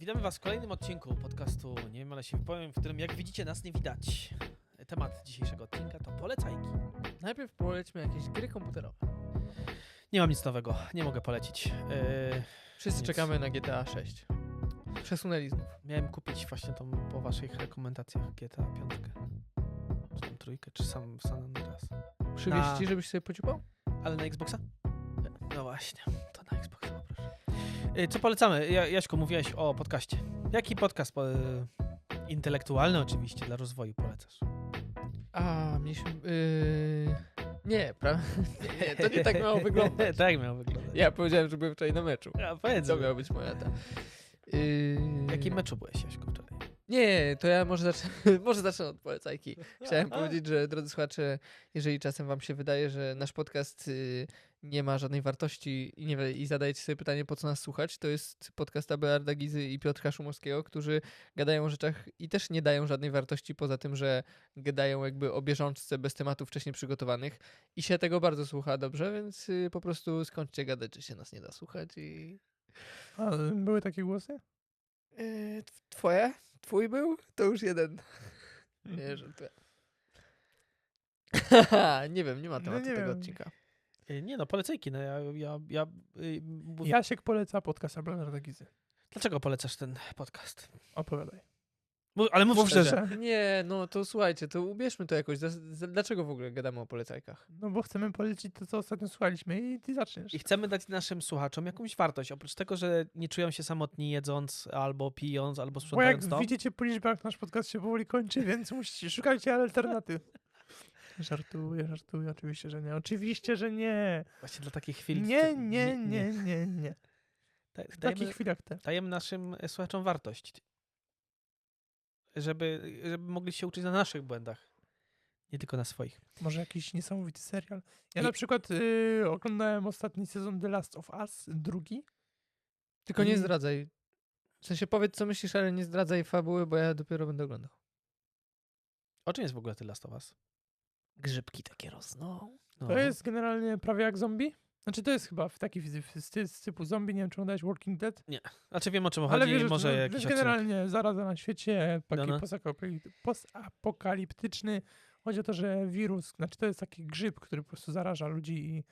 Witamy Was w kolejnym odcinku podcastu Nie wiem, ale się wypowiem, w którym jak widzicie nas nie widać. Temat dzisiejszego odcinka to polecajki. Najpierw polećmy jakieś gry komputerowe. Nie mam nic nowego, nie mogę polecić. Yy, Wszyscy Nic. czekamy na GTA 6. Przesunęli znów. miałem kupić właśnie tą po Waszych rekomendacjach GTA 5. Czy tam trójkę, czy sam San Andreas. Przywieźć Na- ci, żebyś sobie pociupał? Ale na Xboxa? No właśnie, co polecamy? Ja, Jaśku, mówiłeś o podcaście. Jaki podcast po, yy, intelektualny oczywiście dla rozwoju polecasz? A, mieliśmy... Yy... Nie, prawda? Nie, to nie tak miało wyglądać. tak miało wyglądać. Ja powiedziałem, że byłem wczoraj na meczu. Ja, powiedz To mi. miała być moja ta. Yy... W jakim meczu byłeś, Jaśku? Nie, to ja może zacznę, może zacznę od polecajki. Chciałem powiedzieć, że drodzy słuchacze, jeżeli czasem wam się wydaje, że nasz podcast y, nie ma żadnej wartości i, nie, i zadajecie sobie pytanie, po co nas słuchać, to jest podcast Abelarda Gizy i Piotra Szumowskiego, którzy gadają o rzeczach i też nie dają żadnej wartości, poza tym, że gadają jakby o bieżączce bez tematów wcześniej przygotowanych i się tego bardzo słucha dobrze, więc y, po prostu skończcie gadać, że się nas nie da słuchać i... A, były takie głosy? Tw- twoje? Twój był? To już jeden. Nie, żartuję. nie wiem, nie ma No tematu nie tego wiem. odcinka. Y, Nie no, polecajki. No ja, ja, ja, y, mów- Jasiek poleca podcast Ablanarda Gizy. Dlaczego polecasz ten podcast? Opowiadaj. Mów, ale mów, Mów szczerze. szczerze. Nie, no to słuchajcie, to ubierzmy to jakoś. Zas- z- Dlaczego w ogóle gadamy o polecajkach? No bo chcemy polecić to, co ostatnio słuchaliśmy i ty zaczniesz. I chcemy dać naszym słuchaczom jakąś wartość. Oprócz tego, że nie czują się samotni jedząc, albo pijąc, albo Bo jak sprzątając dom. widzicie po liczbach, nasz podcast się powoli kończy, więc musicie szukajcie alternatyw. Żartuję, żartuję, oczywiście, że nie. Oczywiście, że nie. Właśnie dla takich chwil. Nie, nie, nie, nie, nie. W takich Dajemy, chwilach te. dajemy naszym e, słuchaczom wartość. Żeby, żeby mogli się uczyć na naszych błędach. Nie tylko na swoich. Może jakiś niesamowity serial. Ja I- na przykład y, oglądałem ostatni sezon The Last of Us, drugi. Tylko nie I- zdradzaj. W sensie powiedz, co myślisz, ale nie zdradzaj fabuły, bo ja dopiero będę oglądał. O czym jest w ogóle ty Last of Us? Grzybki takie rosną. No. To jest generalnie prawie jak zombie. Znaczy to jest chyba w taki w- z, ty- z typu zombie, nie wiem czy oglądałeś Walking Dead. Znaczy wiem o czym Ale chodzi, wiesz, może to jakiś odcinek. generalnie zaraza na świecie, taki No, no. posakopali- postapokaliptyczny. Chodzi o to, że wirus, znaczy to jest taki grzyb, który po prostu zaraża ludzi i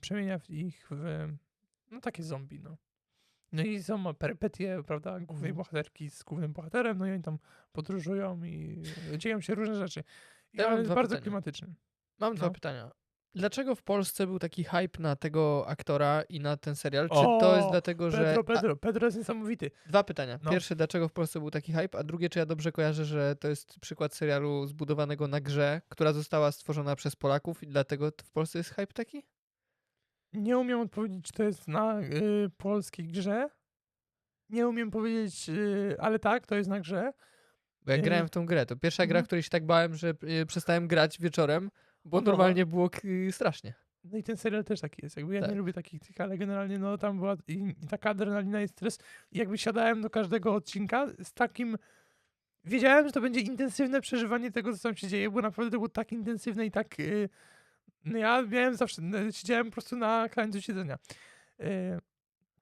przemienia, ich w no takie zombie, no. No i są perypetie, prawda, głównej Mhm. bohaterki z głównym bohaterem, no i oni tam podróżują i dzieją się różne rzeczy. I Ja mam ale jest dwa bardzo pytania. klimatyczny. Mam dwa No. pytania. Dlaczego w Polsce był taki hype na tego aktora i na ten serial? Czy O, to jest dlatego, że... Pedro, Pedro, Pedro jest niesamowity. Dwa pytania. No. Pierwsze, dlaczego w Polsce był taki hype, a drugie, czy ja dobrze kojarzę, że to jest przykład serialu zbudowanego na grze, która została stworzona przez Polaków i dlatego w Polsce jest hype taki? Nie umiem odpowiedzieć, czy to jest na y, polskiej grze. Nie umiem powiedzieć, y, ale tak, to jest na grze. Bo ja Yy. grałem w tą grę. To pierwsza gra, Mhm. której się tak bałem, że y, przestałem grać wieczorem, bo normalnie było k- strasznie. No i ten serial też taki jest. Jakby ja Tak. nie lubię takich tych, ale generalnie no tam była i, i taka adrenalina i stres. I jakby siadałem do każdego odcinka z takim. Wiedziałem, że to będzie intensywne przeżywanie tego, co tam się dzieje, bo naprawdę to było tak intensywne i tak. y, no ja miałem zawsze. no, Siedziałem po prostu na krańcu siedzenia. Y,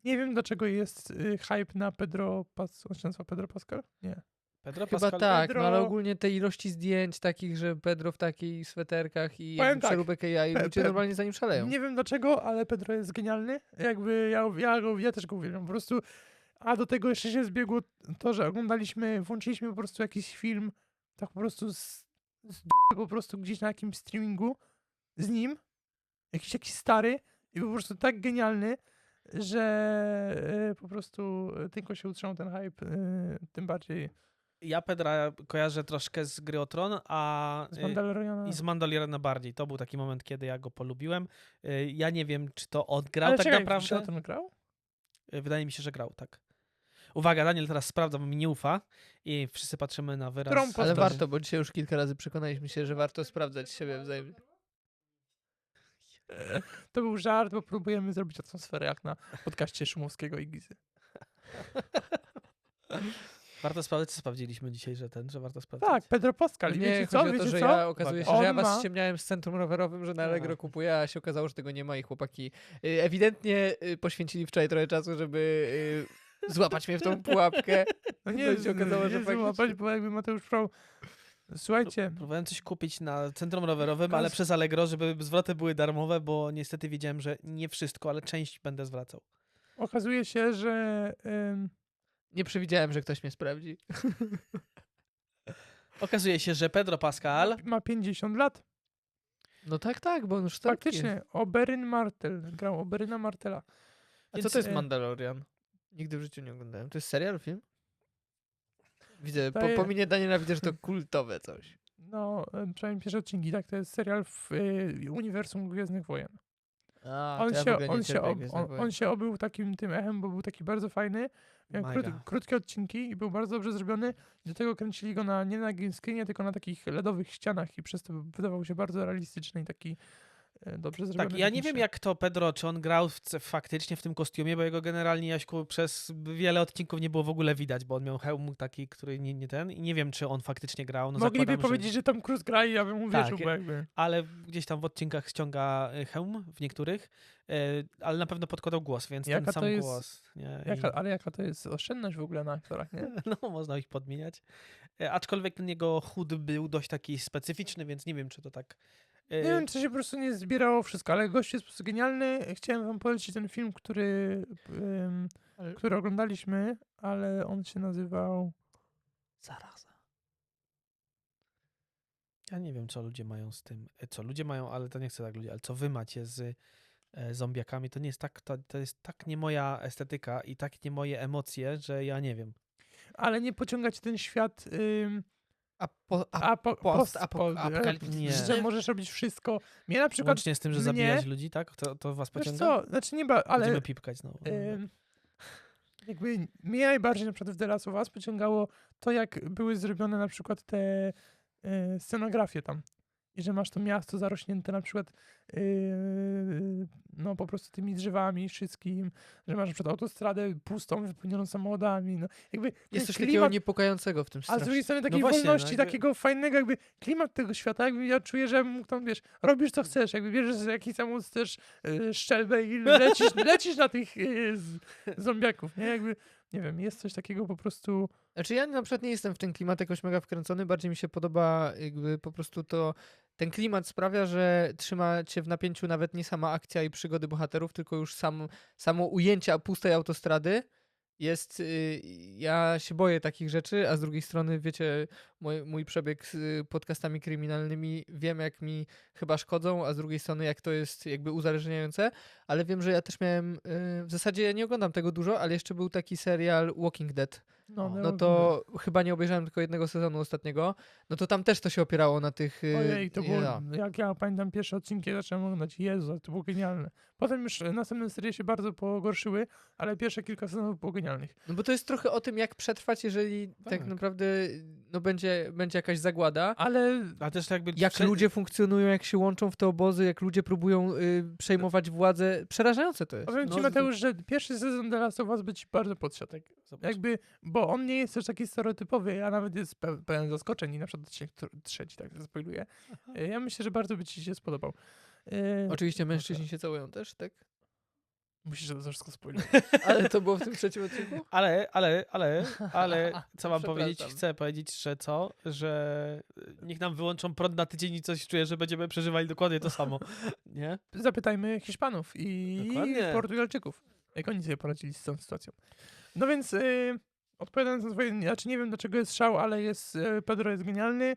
nie wiem, dlaczego jest y, hype na Pedro Pas... On się nazywa Pedro Pascal? Nie. Pedro Chyba Pascal? tak, no ale Pedro- ogólnie te ilości zdjęć takich, że Pedro w takich sweterkach i Powiem tak, przeróbek AI, Pe- ludzie Pe- normalnie za nim szaleją. Nie wiem dlaczego, ale Pedro jest genialny. Jakby ja, ja, go, ja też go uwielbiam. Po prostu. A do tego jeszcze się zbiegło to, że oglądaliśmy, włączyliśmy po prostu jakiś film, tak po prostu z, z po prostu gdzieś na jakimś streamingu z nim. Jakiś jakiś stary i po prostu tak genialny, że e, po prostu tylko się utrzymał ten hype, e, tym bardziej Ja Pedra kojarzę troszkę z gry o Tron, a z y, Mandaloriana. i z Mandaloriana bardziej. To był taki moment, kiedy ja go polubiłem. Y, Ja nie wiem, czy to odgrał Ale tak czekaj, naprawdę. Czy o tym grał? Y, Wydaje mi się, że grał, tak. Uwaga, Daniel teraz sprawdza, bo mi nie ufa i wszyscy patrzymy na wyraz. Ale warto, bo dzisiaj już kilka razy przekonaliśmy się, że warto sprawdzać siebie wzajemnie. To był żart, bo próbujemy zrobić atmosferę jak na podcaście Szumowskiego i Gizy. Warto sprawdzać, co sprawdziliśmy dzisiaj, że ten, że warto sprawdzać. Tak, Pedro Pascal. I Nie, wiecie chodzi co? o to, Wiecie że co? ja okazuje się, On że ja was ma- ściemniałem z centrum rowerowym, że na. Allegro kupuję, a się okazało, że tego nie ma i chłopaki y, ewidentnie y, poświęcili wczoraj trochę czasu, żeby złapać mnie w tą pułapkę. No No nie, się okazało, że nie faktycznie- złapać, bo jakby Mateusz Frau... Słuchajcie, Próbowałem coś kupić na centrum rowerowym, ale przez Allegro, żeby zwroty były darmowe, bo niestety wiedziałem, że nie wszystko, ale część będę zwracał. okazuje się, że... ym, Nie przewidziałem, że ktoś mnie sprawdzi. Okazuje się, że Pedro Pascal ma 50 lat. No tak, tak, bo on już jest. Faktycznie, Oberyn Martel. Grał Oberyna Martela. A co Więc, to jest e, Mandalorian? Nigdy w życiu nie oglądałem. To jest serial, film? Widzę, po, Daje- po minie Daniela widzę, że to kultowe coś. No, ym, przynajmniej pierwsze odcinki, tak, to jest serial w y, uniwersum Gwiezdnych Wojen. A, on, ja się, on, się ob, on, on się obył takim tym echem, bo był taki bardzo fajny. Miał krót, krótkie odcinki i był bardzo dobrze zrobiony. Do tego kręcili go na, nie na green screenie, tylko na takich LEDowych ścianach i przez to wydawał się bardzo realistyczny i taki dobrze zrobiony. Tak, ja nie wiem jak to Pedro, czy on grał w, faktycznie w tym kostiumie, bo jego generalnie Jaśku przez wiele odcinków nie było w ogóle widać, bo on miał hełm taki, który nie, nie ten i nie wiem, czy on faktycznie grał. No Mogliby zakładam, powiedzieć, że Tom Cruise gra i ja bym uwierzył, Tak, bo jakby... ale gdzieś tam w odcinkach ściąga y, hełm w niektórych, y, ale na pewno podkładał głos, więc Jaka ten to sam jest- głos. Nie? I- Jaka, ale jaka to jest oszczędność w ogóle na aktorach, nie? No, można ich podmieniać. E, Aczkolwiek ten jego chód był dość taki specyficzny, więc nie wiem, czy to tak. Nie wiem, czy się po prostu nie zbierało wszystko, ale gość jest po prostu genialny. Chciałem wam polecić ten film, który, ym, Ale- który oglądaliśmy, ale on się nazywał... Zaraza. Ja nie wiem, co ludzie mają z tym. e, Co ludzie mają, ale to nie chcę tak ludzi, ale co wy macie z e, zombiakami, to nie jest tak, to, to jest tak nie moja estetyka i tak nie moje emocje, że ja nie wiem. Ale nie pociągać ten świat... Ym, A, po, a, apo- post, apokaliptyczny. Nie. Że możesz robić wszystko. Mnie na przykład... Łącznie z tym, że mnie- zabijać ludzi, tak? To, to was Wiesz pociąga? co, znaczy nie ba, ale... Będziemy pipkać znowu. Ym, jakby mnie najbardziej na przykład w The Last of Us pociągało to, jak były zrobione na przykład te y, scenografie tam. I że masz to miasto zarośnięte na przykład no po prostu tymi drzewami wszystkim, że masz na przykład autostradę pustą, wypełnioną samochodami. No, jakby jest coś klimat, takiego niepokojącego w tym a z strasznie. drugiej strony takiej właśnie, no wolności, jakby- takiego fajnego jakby klimat tego świata, jakby ja czuję, że mógł tam, wiesz, robisz co chcesz, jakby bierzesz jakiś samochód, chcesz y, szczelbę i lecisz, lecisz na tych y, z, zombiaków, nie? Jakby, nie wiem, jest coś takiego po prostu... Znaczy ja na przykład nie jestem w ten klimat jakoś mega wkręcony, bardziej mi się podoba jakby po prostu to, ten klimat sprawia, że trzyma cię w napięciu nawet nie sama akcja i przygody bohaterów, tylko już sam, samo ujęcie pustej autostrady jest, y, ja się boję takich rzeczy, a z drugiej strony wiecie, mój, mój przebieg z y, podcastami kryminalnymi, wiem jak mi chyba szkodzą, a z drugiej strony jak to jest jakby uzależniające, ale wiem, że ja też miałem, y, w zasadzie ja nie oglądam tego dużo, ale jeszcze był taki serial Walking Dead, No, no to chyba nie obejrzałem tylko jednego sezonu ostatniego. No to tam też to się opierało na tych. y, Ojej, to było, ja. jak ja pamiętam pierwsze odcinki, zacząłem oglądać, Jezu, to było genialne. Potem już następne serie się bardzo pogorszyły, ale pierwsze kilka sezonów było genialnych. No bo to jest trochę o tym, jak przetrwać, jeżeli tak, Tak. naprawdę no będzie, będzie jakaś zagłada. Ale A też jakby... Jak prze- ludzie funkcjonują, jak się łączą w te obozy, jak ludzie próbują y, przejmować władzę. Przerażające to jest. powiem ci, no, Mateusz, że pierwszy sezon The Last of Us by ci bardzo podsiadł. Zobacz. Jakby, bo on nie jest też taki stereotypowy, a nawet jest pe- pełen zaskoczeń i na przykład odcinek tr- trzeci, tak spoiluję. Ja myślę, że bardzo by ci się spodobał. E, Oczywiście mężczyźni się całują też, tak? Musisz to wszystko spoilować. Ale to było w tym trzecim odcinku? Ale, ale, ale, ale, co mam powiedzieć? Chcę powiedzieć, że co? Że niech nam wyłączą prąd na tydzień i coś czuję, że będziemy przeżywali dokładnie to samo. Nie? Zapytajmy Hiszpanów i Dokładnie. Portugalczyków, jak oni sobie poradzili z tą sytuacją. No więc y, odpowiadając na twoje, znaczy nie wiem dlaczego jest szał, ale jest, y, Pedro jest genialny,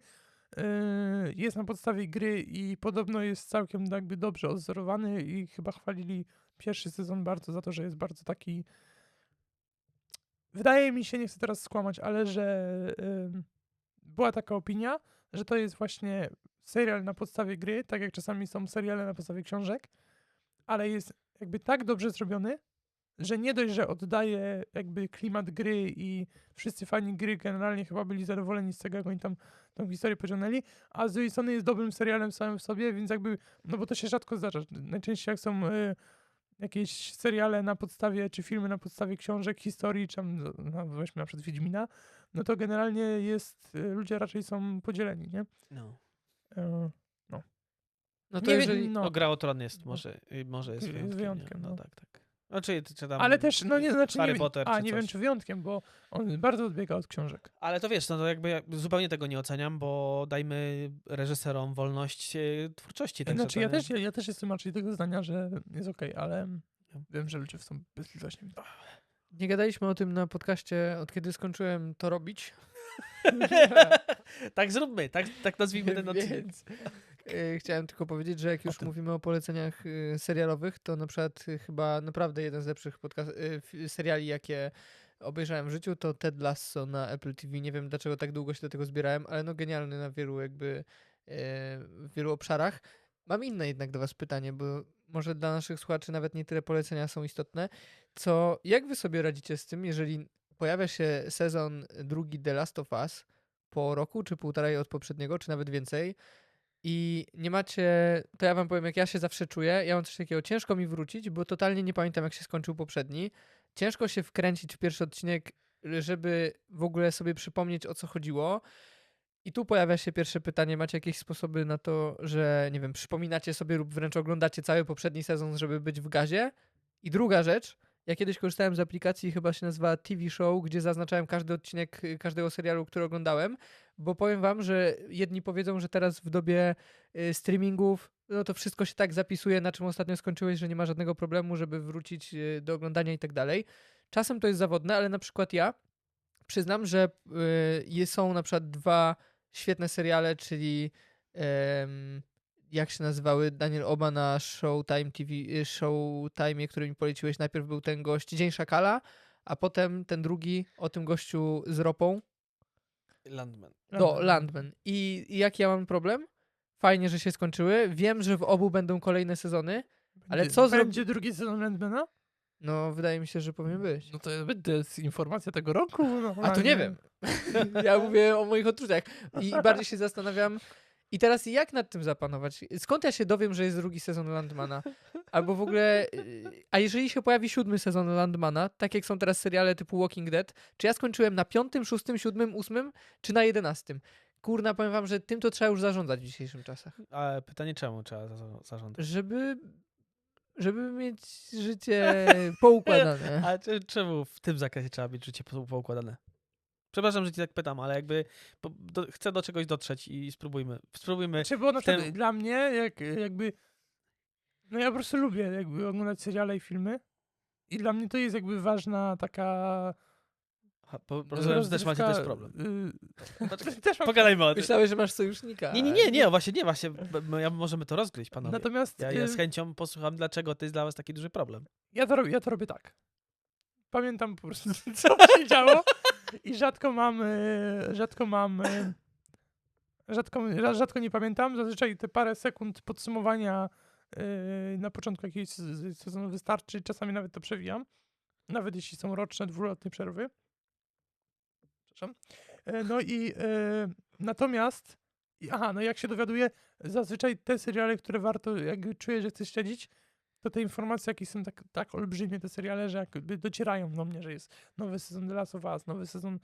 y, jest na podstawie gry i podobno jest całkiem jakby dobrze odzorowany i chyba chwalili pierwszy sezon bardzo za to, że jest bardzo taki wydaje mi się, nie chcę teraz skłamać, ale że ym, była taka opinia, że to jest właśnie serial na podstawie gry, tak jak czasami są seriale na podstawie książek, ale jest jakby tak dobrze zrobiony, że nie dość, że oddaje jakby klimat gry i wszyscy fani gry generalnie chyba byli zadowoleni z tego, jak oni tam tą historię pociągnęli, a z drugiej strony jest dobrym serialem samym w sobie, więc jakby, no bo to się rzadko zdarza. Najczęściej jak są y, jakieś seriale na podstawie, czy filmy na podstawie książek, historii, czy tam, no, weźmy na przykład Wiedźmina, no to generalnie jest, y, ludzie raczej są podzieleni, nie? No. E, No to Nie wiem, jeżeli... no. No, Gra o Tron jest może, y, może jest Jest wyjątkiem. wyjątkiem, nie? No, no. tak, tak. Znaczy, czy tam, Ale też, no nie, znaczy Harry nie, Potter a czy nie wiem coś. czy wyjątkiem, bo on bardzo odbiega od książek. Ale to wiesz, no to jakby ja zupełnie tego nie oceniam, bo dajmy reżyserom wolność e, twórczości. Tak znaczy ja też, ja, ja też jestem raczej tego zdania, że jest okej, ale wiem, że ludzie są bezlitośni. Nie gadaliśmy o tym na podcaście, od kiedy skończyłem to robić. tak zróbmy, tak, tak nazwijmy ten odcinek. Więc chciałem tylko powiedzieć, że jak już tym. mówimy o poleceniach e, serialowych, to na przykład chyba naprawdę jeden z lepszych podcast, f- seriali, jakie obejrzałem w życiu, to Ted Lasso na Apple TV. Nie wiem, dlaczego tak długo się do tego zbierałem, ale no genialny na wielu jakby w wielu obszarach. Mam inne jednak do was pytanie, bo może dla naszych słuchaczy nawet nie tyle polecenia są istotne, co jak wy sobie radzicie z tym, jeżeli pojawia się sezon drugi The Last of Us po roku, czy półtorej od poprzedniego, czy nawet więcej i nie macie, to ja wam powiem, jak ja się zawsze czuję, ja mam coś takiego, ciężko mi wrócić, bo totalnie nie pamiętam, jak się skończył poprzedni. Ciężko się wkręcić w pierwszy odcinek, żeby w ogóle sobie przypomnieć, o co chodziło. I tu pojawia się pierwsze pytanie, macie jakieś sposoby na to, że, nie wiem, przypominacie sobie lub wręcz oglądacie cały poprzedni sezon, żeby być w gazie? I druga rzecz, ja kiedyś korzystałem z aplikacji, chyba się nazywa TV Show, gdzie zaznaczałem każdy odcinek y, każdego serialu, który oglądałem, bo powiem wam, że jedni powiedzą, że teraz w dobie y, streamingów, no to wszystko się tak zapisuje, na czym ostatnio skończyłeś, że nie ma żadnego problemu, żeby wrócić y, do oglądania i tak dalej. Czasem to jest zawodne, ale na przykład ja przyznam, że y, są na przykład dwa świetne seriale, czyli jak się nazywały Daniel Oba na Showtime TV, Showtime, który mi poleciłeś. Najpierw był ten gość Dzień Szakala, a potem ten drugi o tym gościu z ropą. Landman. Do Landman. I, I jaki ja mam problem? Fajnie, że się skończyły. Wiem, że w obu będą kolejne sezony. ale Będzie- co zrobi- Będzie drugi sezon Landmana? No, wydaje mi się, że powinien być. No to jest informacja tego roku. No, A to nie wiem. ja mówię o moich odczuciach. I bardziej się zastanawiam. I teraz jak nad tym zapanować? Skąd ja się dowiem, że jest drugi sezon Landmana? Albo w ogóle. y, A jeżeli się pojawi siódmy sezon Landmana, tak jak są teraz seriale typu Walking Dead, czy ja skończyłem na piątym, szóstym, siódmym, ósmym, czy na jedenastym? Kurna, powiem wam, że tym to trzeba już zarządzać w dzisiejszych czasach. Ale pytanie czemu trzeba za- zarządzać? Żeby. Żeby mieć życie poukładane. Czy- czemu w tym zakresie trzeba mieć życie po- poukładane? Przepraszam, że ci tak pytam, ale jakby do, chcę do czegoś dotrzeć i spróbujmy. Spróbujmy. Czy było na Ten- dla mnie, jak, jakby. No ja po prostu lubię jakby oglądać seriale i filmy. I dla mnie to jest jakby ważna taka. Ha, po, rozumiem, że też macie też problem. y, też mam Pogadajmy o tym. Myślałeś, że masz sojusznika. Nie, nie, nie, nie, właśnie nie, właśnie. Ja, możemy to rozgryźć, panowie. Natomiast Ja, ja y, z chęcią posłucham, dlaczego to jest dla was taki duży problem. ja, to, robię- ja to robię tak. Pamiętam po prostu, co się działo. I rzadko mam. y, Rzadko mam. y, Rzadko, rzadko nie pamiętam. Zazwyczaj te parę sekund podsumowania y, na początku jakiegoś se- sezonu wystarczy. Czasami nawet to przewijam. Nawet jeśli są roczne, dwuletnie przerwy. Przepraszam. E, No i e, natomiast, aha, no jak się dowiaduję, zazwyczaj te seriale, które warto, jak czuję, że chcę śledzić, to te informacje, są tak, tak olbrzymie, te seriale, że jakby docierają do mnie, że jest nowy sezon The Last of Us, nowy sezon,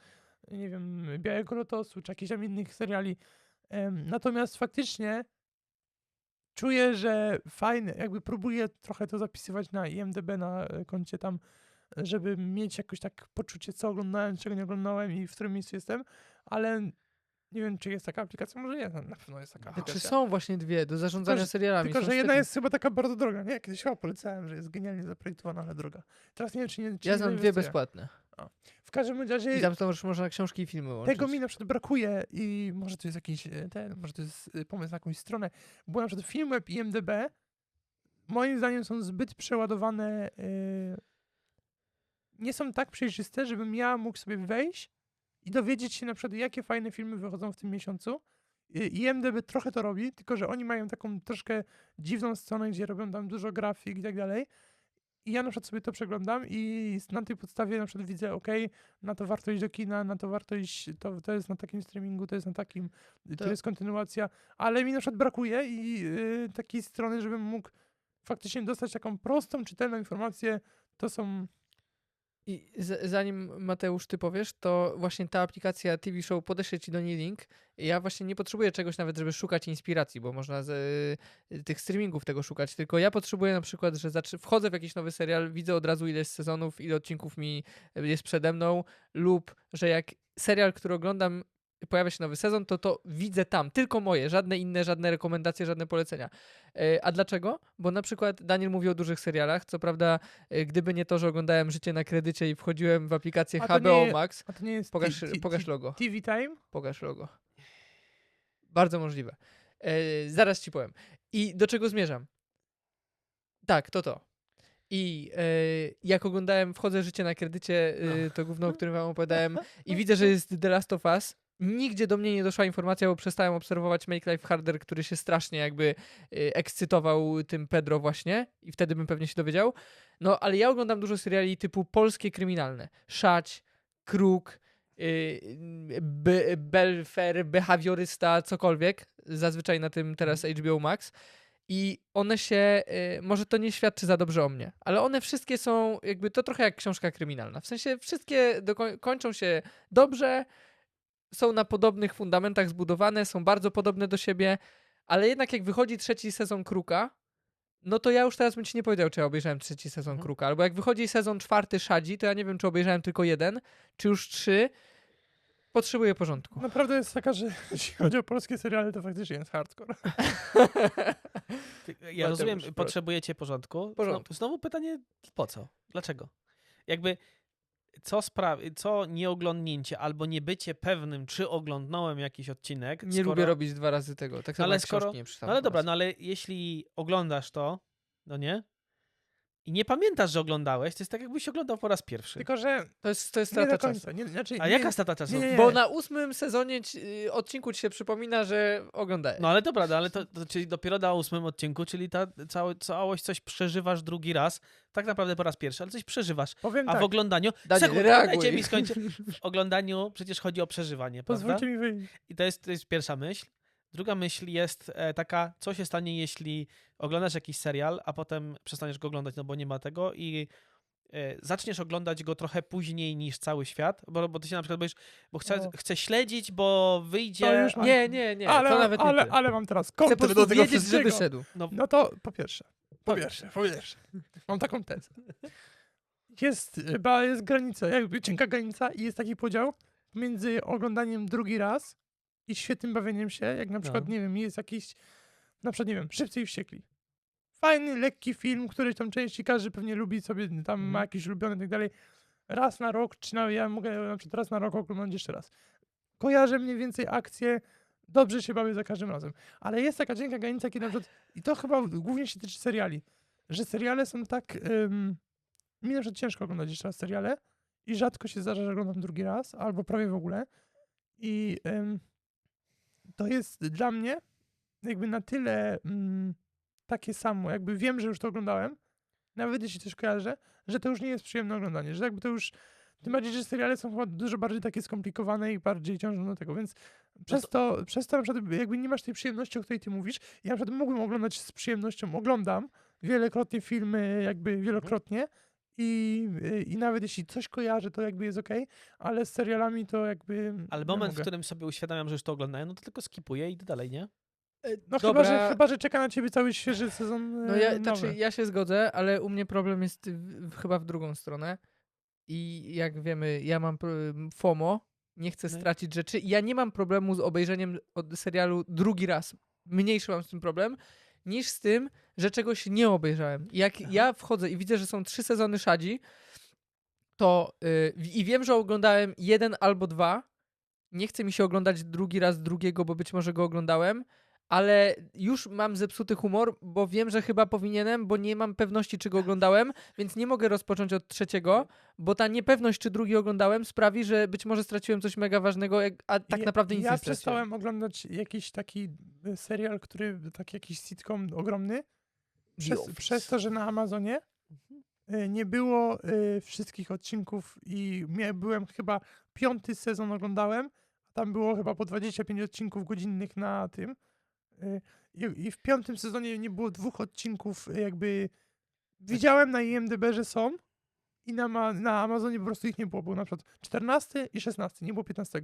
nie wiem, Białego Lotosu, czy jakichś tam innych seriali. Natomiast faktycznie czuję, że fajne, jakby próbuję trochę to zapisywać na IMDB, na e, koncie tam, żeby mieć jakoś tak poczucie, co oglądałem, czego nie oglądałem i w którym miejscu jestem, ale nie wiem, czy jest taka aplikacja, może jest, na pewno jest taka Czy aplikacja. są właśnie dwie do zarządzania że- serialami? Tylko, że jedna świetne. jest chyba taka bardzo droga, nie? Kiedyś chyba polecałem, że jest genialnie zaprojektowana, ale droga. Teraz nie wiem, czy nie czy Ja znam dwie bezpłatne. W każdym razie I tam to już można książki i filmy łączyć. tego mi na przykład brakuje i może to jest jakiś e, ten, może to jest e, pomysł na jakąś stronę, bo na przykład Filmweb i IMDB moim zdaniem są zbyt przeładowane e, nie są tak przejrzyste, żebym ja mógł sobie wejść i dowiedzieć się na przykład, jakie fajne filmy wychodzą w tym miesiącu. I IMDB trochę to robi, tylko że oni mają taką troszkę dziwną stronę, gdzie robią tam dużo grafik i tak dalej. I ja na przykład sobie to przeglądam i na tej podstawie na przykład widzę, ok, na to warto iść do kina, na to warto iść, to, to jest na takim streamingu, to jest na takim, to, To- jest kontynuacja, ale mi na przykład brakuje i y, takiej strony, żebym mógł faktycznie dostać taką prostą, czytelną informację, to są I zanim Mateusz ty powiesz, to właśnie ta aplikacja TV Show podeślę ci do niej link. Ja właśnie nie potrzebuję czegoś nawet, żeby szukać inspiracji, bo można z y, tych streamingów tego szukać, tylko ja potrzebuję na przykład, że wchodzę w jakiś nowy serial, widzę od razu ile jest sezonów, ile odcinków mi jest przede mną lub, że jak serial, który oglądam pojawia się nowy sezon, to to widzę tam, tylko moje, żadne inne, żadne rekomendacje, żadne polecenia. E, A dlaczego? Bo na przykład Daniel mówi o dużych serialach, co prawda e, gdyby nie to, że oglądałem Życie na kredycie i wchodziłem w aplikację A HBO nie- Max, A to nie jest pokaż, ti- ti- pokaż logo, TV Time? pokaż logo. Bardzo możliwe. E, zaraz ci powiem. I do czego zmierzam? Tak, to to. I jak oglądałem Wchodzę Życie na kredycie, to gówno, o którym wam opowiadałem, i widzę, że jest The Last of Us, nigdzie do mnie nie doszła informacja, bo przestałem obserwować Make Life Harder, który się strasznie jakby e, ekscytował tym Pedro właśnie i wtedy bym pewnie się dowiedział. No, ale ja oglądam dużo seriali typu polskie kryminalne. Szać, Kruk, y, Be- Belfer, Behawiorysta, cokolwiek. Zazwyczaj na tym teraz HBO Max. I one się, y, może to nie świadczy za dobrze o mnie, ale one wszystkie są jakby to trochę jak książka kryminalna. W sensie wszystkie kończą się dobrze, są na podobnych fundamentach zbudowane, są bardzo podobne do siebie, ale jednak jak wychodzi trzeci sezon Kruka, no to ja już teraz bym ci nie powiedział, czy ja obejrzałem trzeci sezon Mhm. Kruka, albo jak wychodzi sezon czwarty Szadzi, to ja nie wiem, czy obejrzałem tylko jeden, czy już trzy. Potrzebuję porządku. Naprawdę jest taka, że jeśli chodzi o polskie seriale, to faktycznie jest hardcore. Ja rozumiem, potrzebujecie porządku. Porządku. Znowu, znowu pytanie, po co? Dlaczego? Jakby, co sprawi, co nieoglądnięcie albo nie bycie pewnym, czy oglądnąłem jakiś odcinek. Nie skoro... lubię robić dwa razy tego. Tak samo ale skoro- nie przeczytam No ale dobra, no ale jeśli oglądasz to, no nie? I nie pamiętasz, że oglądałeś, to jest tak jakbyś oglądał po raz pierwszy. Tylko, że To jest, to jest strata czasu. Nie, znaczy, A nie, jaka strata czasu? nie, nie, nie. Bo na ósmym sezonie ci, y, odcinku ci się przypomina, że oglądałeś. No ale dobra, no ale to, to czyli dopiero na ósmym odcinku, czyli ta całość coś przeżywasz drugi raz, tak naprawdę po raz pierwszy, ale coś przeżywasz. Powiem A tak, w oglądaniu. Sekund, reaguj. dajcie mi skończyć. W oglądaniu przecież chodzi o przeżywanie, prawda? pozwólcie mi wyjść. I to jest, to jest pierwsza myśl. Druga myśl jest e, taka, co się stanie, jeśli oglądasz jakiś serial, a potem przestaniesz go oglądać, no bo nie ma tego i e, zaczniesz oglądać go trochę później niż cały świat, bo, bo ty się na przykład boisz, bo chcę, O. chcę śledzić, bo wyjdzie... To już a- Nie, nie, nie. ale, to nawet nie ale, ty. ale mam teraz prostu do tego wiedzieć, że wszystkiego. wyszedł. no, No to po pierwsze, po pierwsze, po pierwsze. Mam taką tezę. Jest, chyba jest granica, jakby cienka granica i jest taki podział między oglądaniem drugi raz i świetnym bawieniem się, jak na przykład, No. nie wiem, jest jakiś, na przykład, nie wiem, Szybcy i Wściekli. Fajny, lekki film, który tam części każdy pewnie lubi sobie, tam Mhm. ma jakiś ulubiony i tak dalej. Raz na rok, czy na, ja mogę na przykład raz na rok oglądać jeszcze raz. Kojarzę mniej więcej akcje, dobrze się bawię za każdym razem. Ale jest taka cienka granica, kiedy na przykład, i to chyba głównie się tyczy seriali, że seriale są tak, um, mi na przykład ciężko oglądać jeszcze raz seriale i rzadko się zdarza, że oglądam drugi raz, albo prawie w ogóle. I to jest dla mnie jakby na tyle mm, takie samo, jakby wiem, że już to oglądałem, nawet jeśli coś kojarzę, że to już nie jest przyjemne oglądanie, że jakby to już, tym bardziej, że seriale są chyba dużo bardziej takie skomplikowane i bardziej ciążą do tego, więc przez to, przez to na przykład jakby nie masz tej przyjemności, o której ty mówisz, ja na przykład mógłbym oglądać z przyjemnością, oglądam wielokrotnie filmy, jakby wielokrotnie i, i nawet jeśli coś kojarzę, to jakby jest okej, ale z serialami to jakby ale moment, w którym sobie uświadamiam, że już to oglądałem, no to tylko skipuję i idę dalej, nie? No Dobra. chyba że, chyba, że czeka na ciebie cały świeży sezon No e, ja, nowy. znaczy, ja się zgodzę, ale u mnie problem jest w, chyba w drugą stronę. I jak wiemy, ja mam FOMO, nie chcę No stracić rzeczy. Ja nie mam problemu z obejrzeniem od serialu drugi raz. Mniejszy mam z tym problem, niż z tym, że czegoś nie obejrzałem. Jak Aha. ja wchodzę i widzę, że są trzy sezony Szadzi, to yy, i wiem, że oglądałem jeden albo dwa. Nie chce mi się oglądać drugi raz drugiego, bo być może go oglądałem, ale już mam zepsuty humor, bo wiem, że chyba powinienem, bo nie mam pewności, czy go oglądałem, więc nie mogę rozpocząć od trzeciego, bo ta niepewność, czy drugi oglądałem, sprawi, że być może straciłem coś mega ważnego, a tak Ja- naprawdę nic ja nie straciłem. przestałem oglądać jakiś taki e, serial, który, taki jakiś sitcom ogromny, przez, przez to, że na Amazonie e, nie było e, wszystkich odcinków i byłem chyba piąty sezon oglądałem, a tam było chyba po 25 odcinków godzinnych na tym. E, I, w piątym sezonie nie było dwóch odcinków, e, jakby widziałem na IMDB, że są i na, na Amazonie po prostu ich nie było. Był na przykład 14 i 16, nie było 15.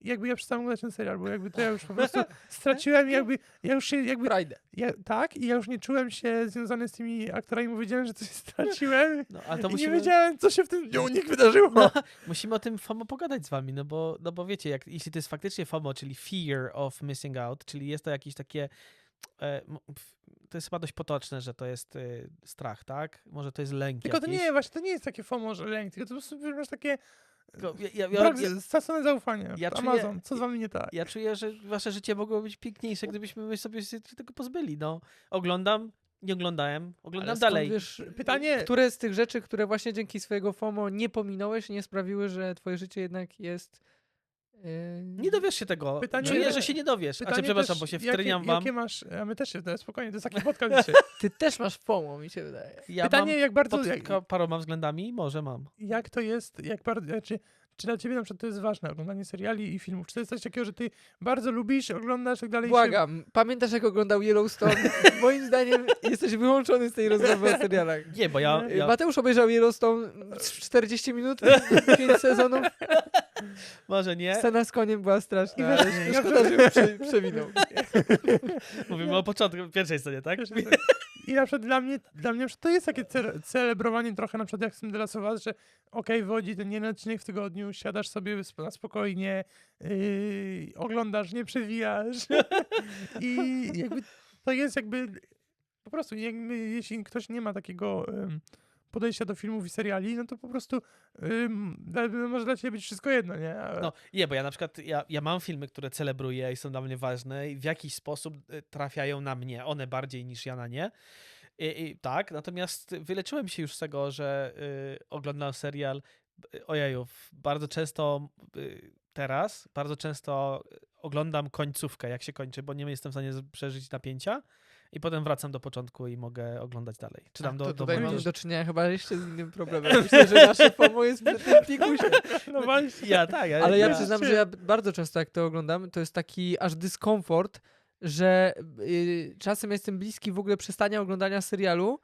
I jakby ja przestałem oglądać ten serial, bo jakby to ja już po prostu straciłem jakby, ja już się jakby, Frajdę. ja, tak, i ja już nie czułem się związany z tymi aktorami, bo wiedziałem, że coś straciłem No, to i musimy, nie wiedziałem, co się w tym dniu u nich wydarzyło. no, musimy o tym FOMO pogadać z wami, no bo, no bo wiecie, jak, jeśli to jest faktycznie FOMO, czyli fear of missing out, czyli jest to jakieś takie e, to jest chyba dość potoczne, że to jest y, strach, tak? Może to jest lęk Tylko to jakiś. nie, właśnie to nie jest takie FOMO, że lęk, tylko to po prostu masz takie Tylko ja, ja, ja, brak ja, stracone zaufanie. ja Ja czuję- Amazon, co z wami nie tak? ja czuję, że wasze życie mogło być piękniejsze, gdybyśmy my sobie się tego pozbyli. No, oglądam, nie oglądałem, oglądam dalej. Wiesz, Pytanie- Które z tych rzeczy, które właśnie dzięki swojego FOMO nie pominąłeś, nie sprawiły, że twoje życie jednak jest... Nie dowiesz się tego. Pytanie- Czuję, że się nie dowiesz. A przepraszam, też, bo się jakie, wtryniam wam. Jakie masz, a my też się, no, spokojnie, to jest taki podcast dzisiaj. Ty też masz FOMO, mi się wydaje. Ja Pytanie, mam jak bardzo, pod jak, paroma względami, może mam. jak to jest, jak bardzo, czy, czy dla ciebie na przykład to jest ważne, oglądanie seriali i filmów? Czy to jest coś takiego, że ty bardzo lubisz, oglądasz i tak dalej? i się- Błagam, pamiętasz jak oglądał Yellowstone? Moim zdaniem jesteś wyłączony z tej rozmowy o serialach. Nie, bo ja, Yy, ja Mateusz obejrzał Yellowstone w 40 minut, 5 sezonów. może nie. Scena z koniem była straszna, wiesz, ale szkoda, że ją prze, przewinął. Mówimy o początku pierwszej scenie, tak? I na przykład dla mnie, dla mnie to jest takie ce celebrowanie trochę na przykład jak z tym że okej, wychodzi ten jeden odcinek w tygodniu, siadasz sobie na spokojnie, yy, oglądasz, nie przewijasz. I jakby to jest jakby po prostu jakby, jeśli ktoś nie ma takiego ym, podejścia do filmów i seriali, no to po prostu da- może dla ciebie być wszystko jedno, nie? A- No nie, bo ja na przykład, ja, ja mam filmy, które celebruję i są dla mnie ważne i w jakiś sposób y, trafiają na mnie, one bardziej niż ja na nie. I, i, tak, natomiast wyleczyłem się już z tego, że y, oglądam serial, y, ojeju, w- bardzo często y, teraz, bardzo często oglądam końcówkę, jak się kończy, bo nie jestem w stanie przeżyć napięcia i potem wracam do początku i mogę oglądać dalej. Czytam do, to do momentu- mamy do czynienia chyba jeszcze z innym problemem. Myślę, że nasze FOMO jest tym pikusie. no właśnie. Ja tak, Ale ja Ja- przyznam, że ja bardzo często jak to oglądam, to jest taki aż dyskomfort, że y, czasem jestem bliski w ogóle przestania oglądania serialu,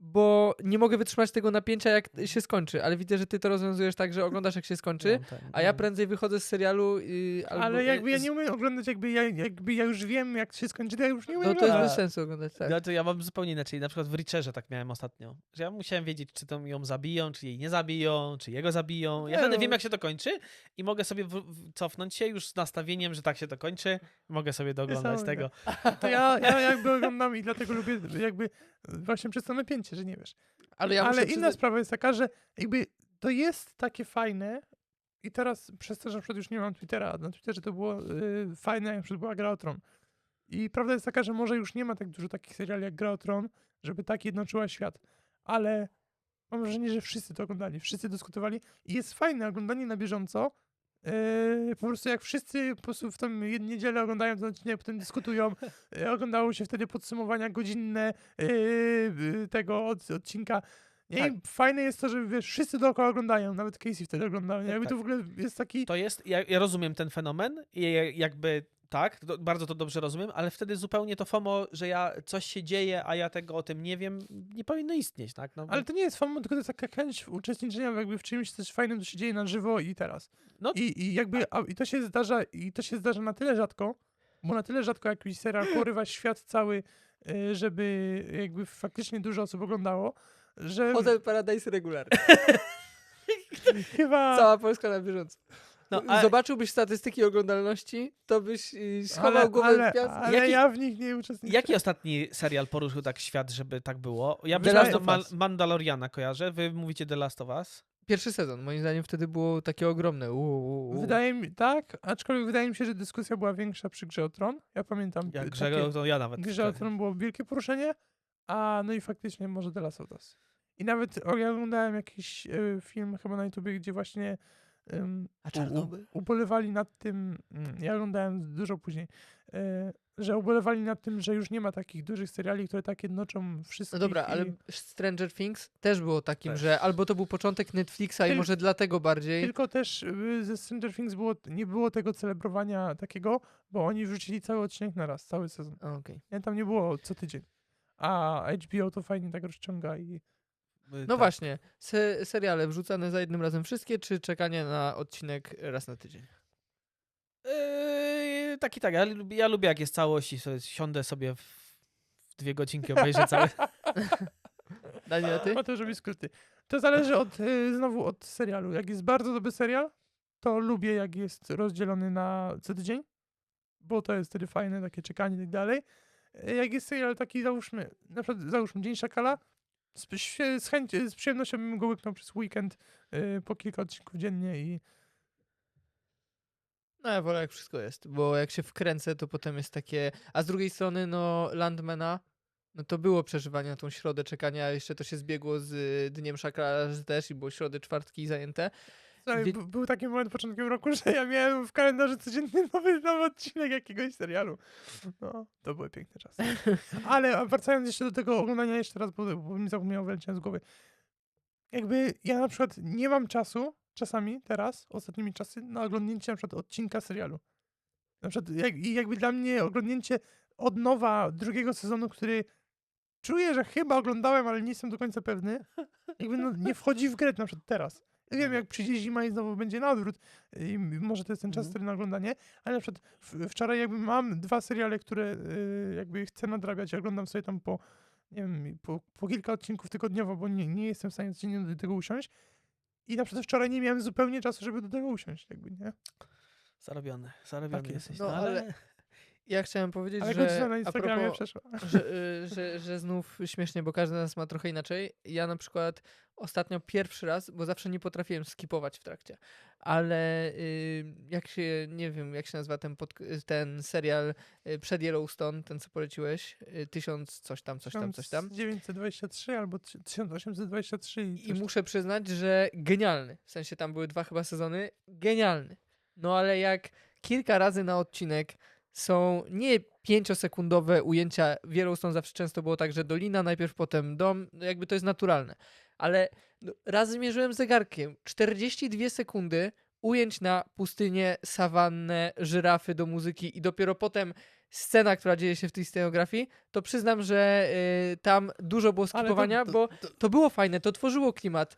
bo nie mogę wytrzymać tego napięcia, jak się skończy. Ale widzę, że ty to rozwiązujesz tak, że oglądasz, jak się skończy, Mam ten- a ja prędzej wychodzę z serialu. y, albo, Ale jakby ja nie umiem oglądać, jakby ja, jakby ja już wiem, jak się skończy, to ja już nie umiem No to jest bez sensu oglądać, tak. No to ja mam zupełnie inaczej. Na przykład w Richerze tak miałem ostatnio. Że ja musiałem wiedzieć, czy to ją zabiją, czy jej nie zabiją, czy jego zabiją. Ja Nie wtedy no. wiem, jak się to kończy i mogę sobie w, w, cofnąć się już z nastawieniem, że tak się to kończy. Mogę sobie dooglądać tego. To ja, ja jakby oglądam i dlatego lubię jakby właśnie przez to napięcie, że nie wiesz. Ale ja Ale inna przyznać, sprawa jest taka, że jakby to jest takie fajne i teraz przez to, że na przykład już nie mam Twittera, na Twitterze to było y, fajne, jak na przykład była Gra o Tron. I prawda jest taka, że może już nie ma tak dużo takich seriali jak Gra o Tron, żeby tak jednoczyła świat. Ale mam wrażenie, że wszyscy to oglądali, wszyscy dyskutowali i jest fajne oglądanie na bieżąco. Yy, po prostu jak wszyscy po prostu w tą niedzielę oglądają ten odcinek, potem dyskutują, yy, oglądało się wtedy podsumowania godzinne yy, yy, tego od, odcinka. Nie? Tak. Fajne jest to, że wiesz, wszyscy dookoła oglądają, nawet Casey wtedy oglądał. Nie? Jakby tak. to w ogóle jest taki... To jest, ja, ja rozumiem ten fenomen i ja- jakby tak, to, bardzo to dobrze rozumiem, ale wtedy zupełnie to FOMO, że ja coś się dzieje, a ja tego o tym nie wiem, nie powinno istnieć, tak? No, Ale to nie jest FOMO, tylko to jest taka chęć uczestniczenia w jakby w czymś coś fajnym, co się dzieje na żywo i teraz. No- I, i jakby a, i to się zdarza i to się zdarza na tyle rzadko, bo na tyle rzadko jakiś serial porywa świat cały, y, żeby jakby faktycznie dużo osób oglądało, że Hotel Paradise regularny. chyba... Cała Polska na bieżąco. No, a, Zobaczyłbyś statystyki oglądalności, to byś y, schował głowę ale, w piasek. ale Jaki- ja w nich nie uczestniczę. Jaki ostatni serial poruszył tak świat, żeby tak było? Ja The The Last of. Mandaloriana kojarzę, wy mówicie The Last of Us. Pierwszy sezon, moim zdaniem wtedy było takie ogromne. Uu, uu, uu. Wydaje mi tak, aczkolwiek wydaje mi się, że dyskusja była większa przy Grze o Tron. Ja pamiętam. Jak y, grze, takie- to ja nawet. Grze o Tron było wielkie poruszenie, a no i faktycznie może The Last of Us. I nawet ja oglądałem jakiś y, film chyba na YouTubie, gdzie właśnie A Czarnobyl? ubolewali nad tym, mm, ja oglądałem dużo później, y, że ubolewali nad tym, że już nie ma takich dużych seriali, które tak jednoczą wszystkich. No dobra, ale i Stranger Things też było takim, Też. że albo to był początek Netflixa i Tyl- może dlatego bardziej. Tylko też y, ze Stranger Things było, nie było tego celebrowania takiego, bo oni wrzucili cały odcinek na raz, cały sezon. A, Okej. Nie, tam nie było co tydzień. A HBO to fajnie tak rozciąga i No tak. właśnie, se seriale wrzucane za jednym razem wszystkie, czy czekanie na odcinek raz na tydzień? Yy, tak i tak, ja, lubię- ja lubię jak jest całość i sobie siądę sobie w, w dwie godzinki, obejrzę cały. Daniel, a ty? Ma to robi skróty. To zależy od, y, znowu od serialu. Jak jest bardzo dobry serial, to lubię jak jest rozdzielony na co tydzień, bo to jest wtedy fajne, takie czekanie i tak dalej. Jak jest serial taki, załóżmy, na przykład załóżmy Dzień Szakala, z, z, chęć, z przyjemnością bym go łyknął przez weekend y, po kilka odcinków dziennie i No ja wolę jak wszystko jest, bo jak się wkręcę, to potem jest takie... A z drugiej strony, no, Landmana, no to było przeżywanie na tą środę czekania, a jeszcze to się zbiegło z y, Dniem Szakala że też i było środy, czwartki zajęte. Wie- był taki moment początkiem roku, że ja miałem w kalendarzu codzienny nowy, nowy odcinek jakiegoś serialu. No, to były piękne czasy. Ale wracając jeszcze do tego oglądania jeszcze raz, bo, bo mi zapomniało wyleciałem z głowy. Jakby ja na przykład nie mam czasu, czasami teraz, ostatnimi czasy, na oglądnięcie na przykład odcinka serialu. Na przykład jak, i jakby dla mnie oglądnięcie od nowa drugiego sezonu, który czuję, że chyba oglądałem, ale nie jestem do końca pewny, jakby no, nie wchodzi w grę na przykład teraz. Ja Wiem, jak przyjdzie zima i znowu będzie na odwrót, i m- może to jest ten czas, Mhm. który na oglądanie, ale na przykład w, wczoraj jakby mam dwa seriale, które y, jakby chcę nadrabiać, oglądam sobie tam po, nie wiem, po, po kilka odcinków tygodniowo, bo nie, nie jestem w stanie codziennie do tego usiąść. I na przykład wczoraj nie miałem zupełnie czasu, żeby do tego usiąść, jakby, nie? Zarobiony, zarobiony Tak jest. jesteś. No, No, ale... ale- Ja chciałem powiedzieć, Ale że na Instagramie propos, przeszła. że, y, że, że znów śmiesznie, bo każdy z nas ma trochę inaczej. Ja na przykład ostatnio pierwszy raz, bo zawsze nie potrafiłem skipować w trakcie, ale y, jak się, nie wiem, jak się nazywa ten, pod, ten serial y, przed Yellowstone, ten co poleciłeś, y, tysiąc coś tam, coś tam, coś tam. 923 albo 1823 i, muszę przyznać, że genialny. W sensie tam były dwa chyba sezony. Genialny. No ale jak kilka razy na odcinek są nie pięciosekundowe ujęcia, w Yellowstone zawsze często było tak, że dolina, najpierw potem dom, no jakby to jest naturalne. Ale no, raz zmierzyłem zegarkiem, 42 sekundy ujęć na pustynię, sawannę, żyrafy do muzyki i dopiero potem scena, która dzieje się w tej scenografii, to przyznam, że y, tam dużo było Ale to- skipowania, to- bo to było fajne, to tworzyło klimat.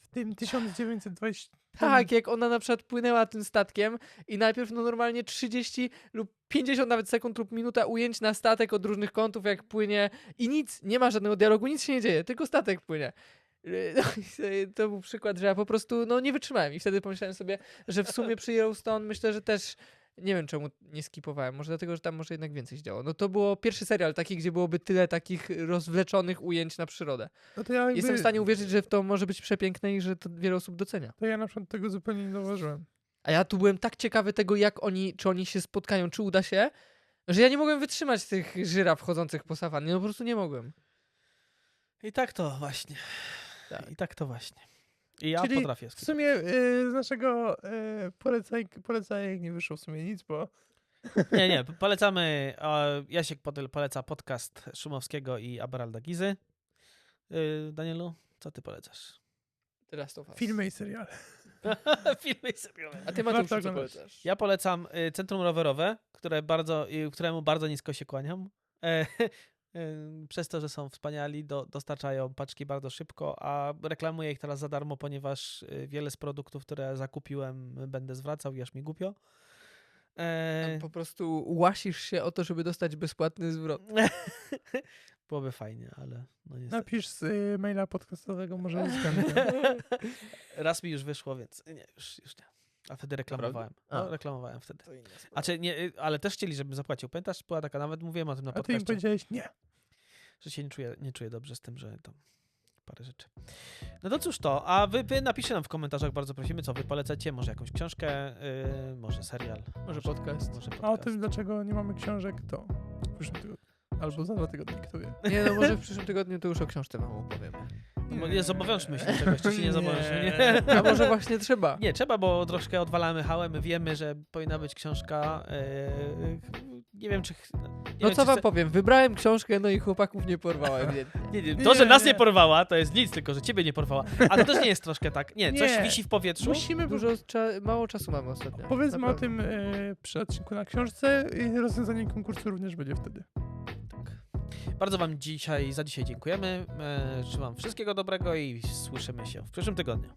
W tym 1920... Tak, jak ona na przykład płynęła tym statkiem i najpierw no normalnie 30 lub 50 nawet sekund lub minuta ujęć na statek od różnych kątów, jak płynie i nic, nie ma żadnego dialogu, nic się nie dzieje, tylko statek płynie. Yy, No, to był przykład, że ja po prostu no, nie wytrzymałem i wtedy pomyślałem sobie, że w sumie przy Yellowstone myślę, że też nie wiem czemu nie skipowałem, może dlatego, że tam może jednak więcej się działo. No to było pierwszy serial taki, gdzie byłoby tyle takich rozwleczonych ujęć na przyrodę. No to ja jakby, Jestem w stanie uwierzyć, że to może być przepiękne i że to wiele osób docenia. To ja na przykład tego zupełnie nie zauważyłem. A ja tu byłem tak ciekawy tego, jak oni, czy oni się spotkają, czy uda się, że ja nie mogłem wytrzymać tych żyraf chodzących po sawannie. No po prostu nie mogłem. I tak to właśnie. Tak. I tak to właśnie. I ja Czyli potrafię. W sumie y, z naszego y, polecaj, polecajek nie wyszło w sumie nic, bo Nie, nie, polecamy. e, Jasiek poleca podcast Szumowskiego i Aberalda Gizy. Y, Danielu, co ty polecasz? Teraz to filmy i seriale. Filmy i seriale. A ty Mateusz, co polecasz? Ja polecam y, Centrum Rowerowe, które bardzo, któremu bardzo nisko się kłaniam. Przez to, że są wspaniali, do, dostarczają paczki bardzo szybko, a reklamuję ich teraz za darmo, ponieważ y, wiele z produktów, które zakupiłem, będę zwracał i aż mi głupio. E, Po prostu łasisz się o to, żeby dostać bezpłatny zwrot. Byłoby fajnie, ale no niestety. Napisz z y, maila podcastowego, może uzyskamy. Raz mi już wyszło, więc nie, już, już nie. A wtedy reklamowałem. A. No, reklamowałem wtedy. A czy nie, y, ale też chcieli, żebym zapłacił. Pamiętasz, była taka, nawet mówiłem o tym na A ty im podcaście, powiedziałeś nie. że się nie czuję, nie czuję dobrze z tym, że tam parę rzeczy. No to cóż to, a wy, wy napiszcie nam w komentarzach, bardzo prosimy, co wy polecacie, może jakąś książkę, yy, może serial. Może podcast. Może podcast. A o tym, dlaczego nie mamy książek, to w przyszłym tygodniu. Albo za dwa tygodnie, kto wie. Nie, no może w przyszłym tygodniu to już o książce wam opowiemy. No, nie zobowiążmy się czegoś, czy się nie zobowiążmy, nie? A może właśnie trzeba. Nie, trzeba, bo troszkę odwalamy hałę, my wiemy, że powinna być książka, yy, nie wiem, czy... Nie No wiem, co czy wam chce- powiem, wybrałem książkę, no i chłopaków nie porwałem. Nie, Nie, to, że nas nie porwała, to jest nic, tylko że ciebie nie porwała. A to też nie jest troszkę tak. Nie, coś Nie. wisi w powietrzu. Musimy Dużo, cza- mało czasu mamy ostatnio. Powiedzmy o tym y, przy odcinku na książce i rozwiązanie konkursu również będzie wtedy. Bardzo Wam dzisiaj za dzisiaj dziękujemy. E, życzę Wam wszystkiego dobrego i słyszymy się w przyszłym tygodniu.